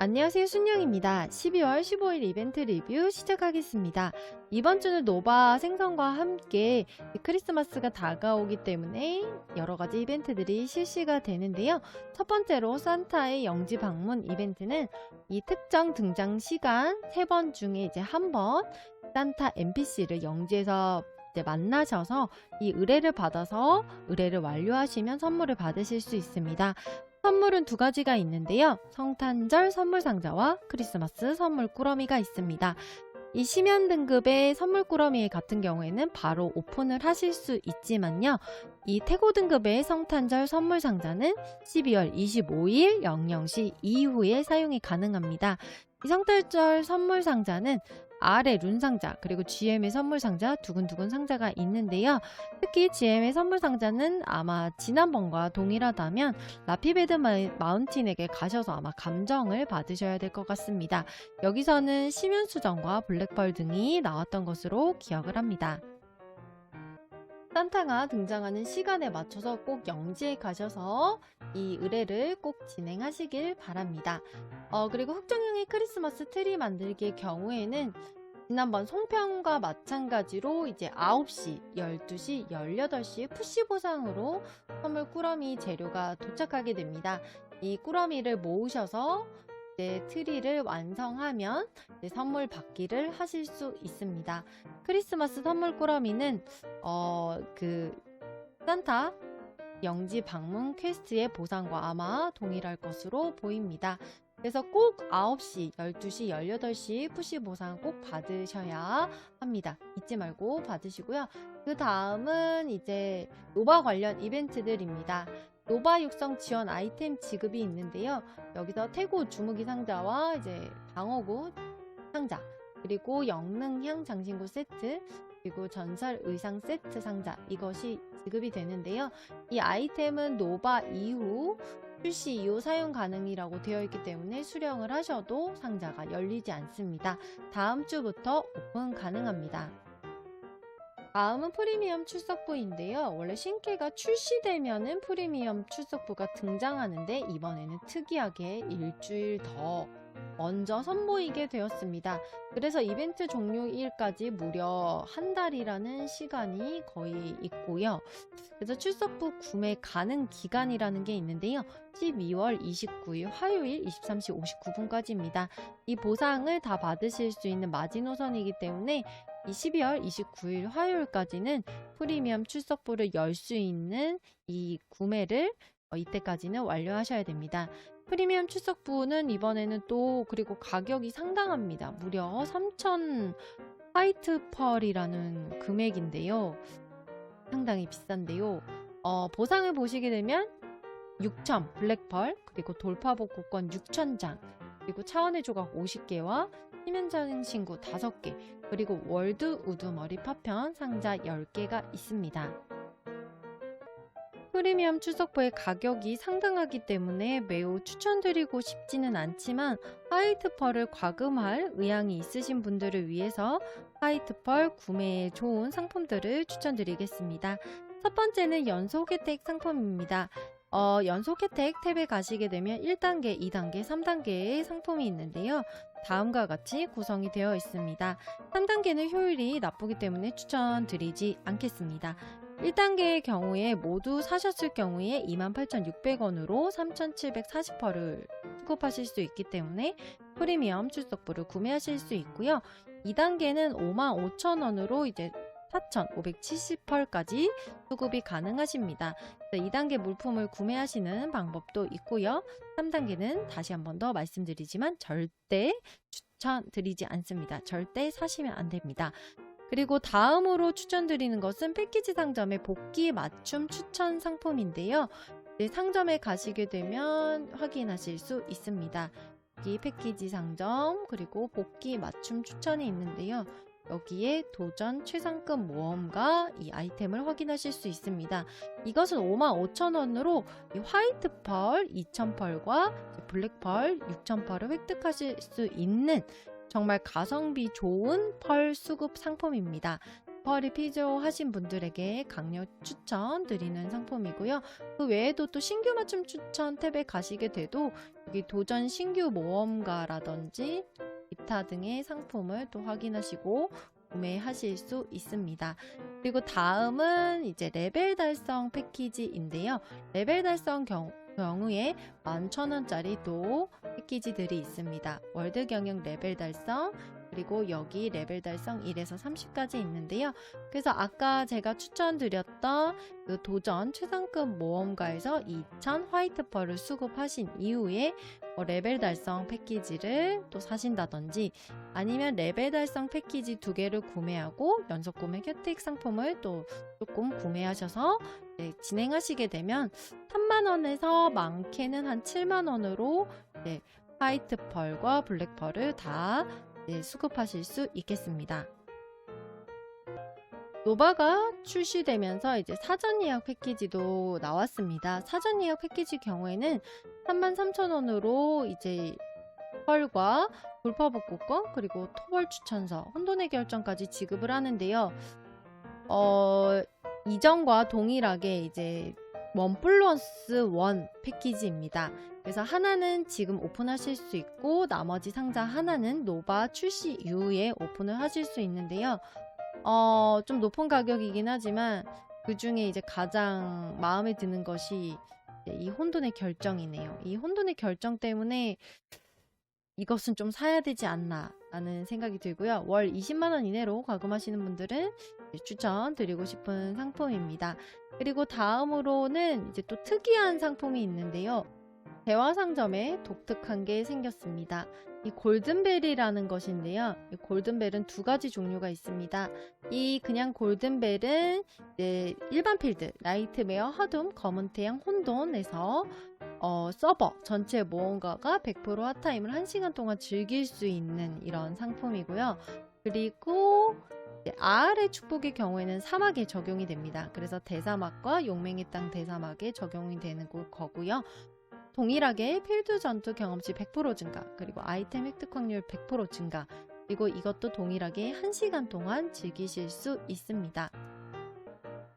안녕하세요 순영입니다. 12월 15일 이벤트 리뷰 시작하겠습니다. 이번 주는 노바 생성과 함께 크리스마스가 다가오기 때문에 여러 가지 이벤트들이 실시가 되는데요. 첫 번째로 산타의 영지 방문 이벤트는 이 특정 등장 시간 세번 중에 이제 한 번 산타 NPC를 영지에서 만나셔서 이 의뢰를 받아서 의뢰를 완료하시면 선물을 받으실 수 있습니다. 선물은 두 가지가 있는데요. 성탄절 선물 상자와 크리스마스 선물 꾸러미가 있습니다. 이 시면 등급의 선물 꾸러미 같은 경우에는 바로 오픈을 하실 수 있지만요. 이 태고 등급의 성탄절 선물 상자는 12월 25일 00시 이후에 사용이 가능합니다. 이 성탄절 선물 상자는 아래 룬 상자 그리고 GM의 선물 상자 두근두근 상자가 있는데요. 특히 GM의 선물 상자는 아마 지난번과 동일하다면 라피베드 마- 마운틴에게 가셔서 아마 감정을 받으셔야 될 것 같습니다. 여기서는 시면 수정과 블랙펄 등이 나왔던 것으로 기억을 합니다. 산타가 등장하는 시간에 맞춰서 꼭 영지에 가셔서 이 의뢰를 꼭 진행하시길 바랍니다. 어, 그리고 흑정형의 크리스마스 트리 만들기의 경우에는 지난번 송편과 마찬가지로 이제 9시, 12시, 18시 푸시 보상으로 선물 꾸러미 재료가 도착하게 됩니다. 이 꾸러미를 모으셔서 이제 트리를 완성하면 이제 선물 받기를 하실 수 있습니다. 크리스마스 선물 꾸러미는 어 그 산타 영지 방문 퀘스트의 보상과 아마 동일할 것으로 보입니다. 그래서 꼭 9시, 12시, 18시 푸시 보상 꼭 받으셔야 합니다. 잊지 말고 받으시고요. 그 다음은 이제 노바 관련 이벤트들입니다. 노바 육성 지원 아이템 지급이 있는데요. 여기서 태고 주무기 상자와 이제 방어구 상자, 그리고 영능향 장신구 세트, 그리고 전설 의상 세트 상자 이것이 지급이 되는데요. 이 아이템은 노바 이후 출시 이후 사용 가능이라고 되어 있기 때문에 수령을 하셔도 상자가 열리지 않습니다. 다음 주부터 오픈 가능합니다. 다음은 프리미엄 출석부인데요. 원래 신캐가 출시되면은 프리미엄 출석부가 등장하는데 이번에는 특이하게 일주일 더 먼저 선보이게 되었습니다. 그래서 이벤트 종료일까지 무려 한 달이라는 시간이 거의 있고요. 그래서 출석부 구매 가능 기간이라는 게 있는데요. 12월 29일 화요일 23시 59분까지입니다. 이 보상을 다 받으실 수 있는 마지노선이기 때문에 이 12월 29일 화요일까지는 프리미엄 출석부를 열 수 있는 이 구매를 어, 이때까지는 완료하셔야 됩니다. 프리미엄 출석부는 이번에는 또 그리고 가격이 상당합니다. 무려 3,000 화이트 펄이라는 금액인데요. 상당히 비싼데요. 어, 보상을 보시게 되면 6,000 블랙펄 그리고 돌파복구권 6,000장 그리고 차원의 조각 50개와 희면장 신구 5개 그리고 월드 우두머리 파편 상자 10개가 있습니다. 프리미엄 출석부의 가격이 상당하기 때문에 매우 추천드리고 싶지는 않지만 화이트 펄을 과금할 의향이 있으신 분들을 위해서 화이트 펄 구매에 좋은 상품들을 추천드리겠습니다. 첫 번째는 연속 혜택 상품입니다. 어, 연속 혜택 탭에 가시게 되면 1단계, 2단계, 3단계의 상품이 있는데요. 다음과 같이 구성이 되어 있습니다. 3단계는 효율이 나쁘기 때문에 추천드리지 않겠습니다. 1단계의 경우에 모두 사셨을 경우에 28,600원으로 3,740퍼를 수급하실 수 있기 때문에 프리미엄 출석부를 구매하실 수 있고요. 2단계는 55,000원으로 이제 4,570펄까지 수급이 가능하십니다. 2단계 물품을 구매하시는 방법도 있고요. 3단계는 다시 한 번 더 말씀드리지만 절대 추천드리지 않습니다. 절대 사시면 안 됩니다. 그리고 다음으로 추천드리는 것은 패키지 상점의 복귀 맞춤 추천 상품인데요. 네, 상점에 가시게 되면 확인하실 수 있습니다. 여기 패키지 상점 그리고 복귀 맞춤 추천이 있는데요. 여기에 도전 최상급 모험과 이 아이템을 확인하실 수 있습니다. 이것은 55,000원으로 화이트 펄 2,000펄과 블랙 펄 6,000펄을 획득하실 수 있는 정말 가성비 좋은 펄 수급 상품입니다. 펄이 필요하신 분들에게 강력 추천드리는 상품이고요. 그 외에도 또 신규 맞춤 추천 탭에 가시게 돼도 여기 도전 신규 모험가라든지 기타 등의 상품을 또 확인하시고 구매하실 수 있습니다. 그리고 다음은 이제 레벨 달성 패키지인데요. 레벨 달성 경, 경우에 11,000원짜리 또 패키지들이 있습니다. 월드 경영 레벨 달성, 그리고 여기 레벨 달성 1에서 30까지 있는데요. 그래서 아까 제가 추천드렸던 그 도전 최상급 모험가에서 2000 화이트 펄을 수급하신 이후에 어, 레벨 달성 패키지를 또 사신다든지 아니면 레벨 달성 패키지 두 개를 구매하고 연속 구매 혜택 상품을 또 조금 구매하셔서 네, 진행하시게 되면 3만 원에서 많게는 한 7만 원으로 네, 화이트 펄과 블랙 펄을 다 네, 수급하실 수 있겠습니다. 노바가 출시되면서 이제 사전 예약 패키지도 나왔습니다. 사전 예약 패키지 경우에는 33,000원으로 이제 펄과 돌파복구권 그리고 토벌 추천서, 혼돈의 결정까지 지급을 하는데요. 어, 이전과 동일하게 이제 원 플러스 원 패키지입니다. 그래서 하나는 지금 오픈하실 수 있고 나머지 상자 하나는 노바 출시 이후에 오픈을 하실 수 있는데요. 어, 좀 높은 가격이긴 하지만 그 중에 이제 가장 마음에 드는 것이 이 혼돈의 결정이네요. 이 혼돈의 결정 때문에 이것은 좀 사야 되지 않나 라는 생각이 들고요. 월 20만원 이내로 과금하시는 분들은 추천드리고 싶은 상품입니다. 그리고 다음으로는 이제 또 특이한 상품이 있는데요. 대화상점에 독특한 게 생겼습니다. 이 골든벨이라는 것인데요. 이 골든벨은 두 가지 종류가 있습니다. 이 그냥 골든벨은 일반 필드, 라이트메어, 하둠, 검은 태양, 혼돈에서 어, 서버 전체 모험가가 100% 핫타임을 1시간 동안 즐길 수 있는 이런 상품이고요. 그리고 아알의 축복의 경우에는 사막에 적용이 됩니다. 그래서 대사막과 용맹의 땅 대사막에 적용이 되는 거고요. 동일하게 필드 전투 경험치 100% 증가, 그리고 아이템 획득 확률 100% 증가, 그리고 이것도 동일하게 1시간 동안 즐기실 수 있습니다.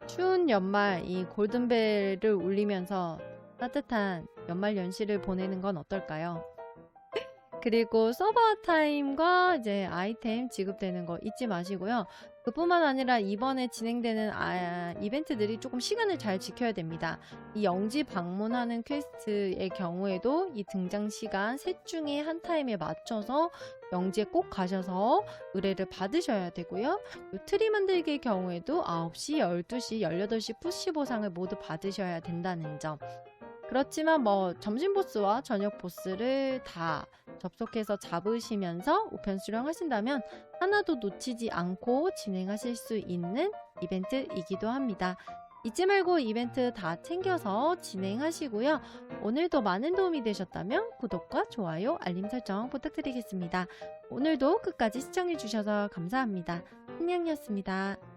추운 연말 이 골든벨을 울리면서 따뜻한 연말 연시를 보내는 건 어떨까요? 그리고 서버 타임과 이제 아이템 지급되는 거 잊지 마시고요. 그뿐만 아니라 이번에 진행되는 아, 이벤트들이 조금 시간을 잘 지켜야 됩니다. 이 영지 방문하는 퀘스트의 경우에도 이 등장 시간 셋 중에 한 타임에 맞춰서 영지에 꼭 가셔서 의뢰를 받으셔야 되고요. 이 트리 만들기의 경우에도 9시, 12시, 18시 푸시 보상을 모두 받으셔야 된다는 점. 그렇지만 뭐 점심 보스와 저녁 보스를 다 접속해서 잡으시면서 우편 수령하신다면 하나도 놓치지 않고 진행하실 수 있는 이벤트이기도 합니다. 잊지 말고 이벤트 다 챙겨서 진행하시고요. 오늘도 많은 도움이 되셨다면 구독과 좋아요, 알림 설정 부탁드리겠습니다. 오늘도 끝까지 시청해주셔서 감사합니다. 한양이었습니다.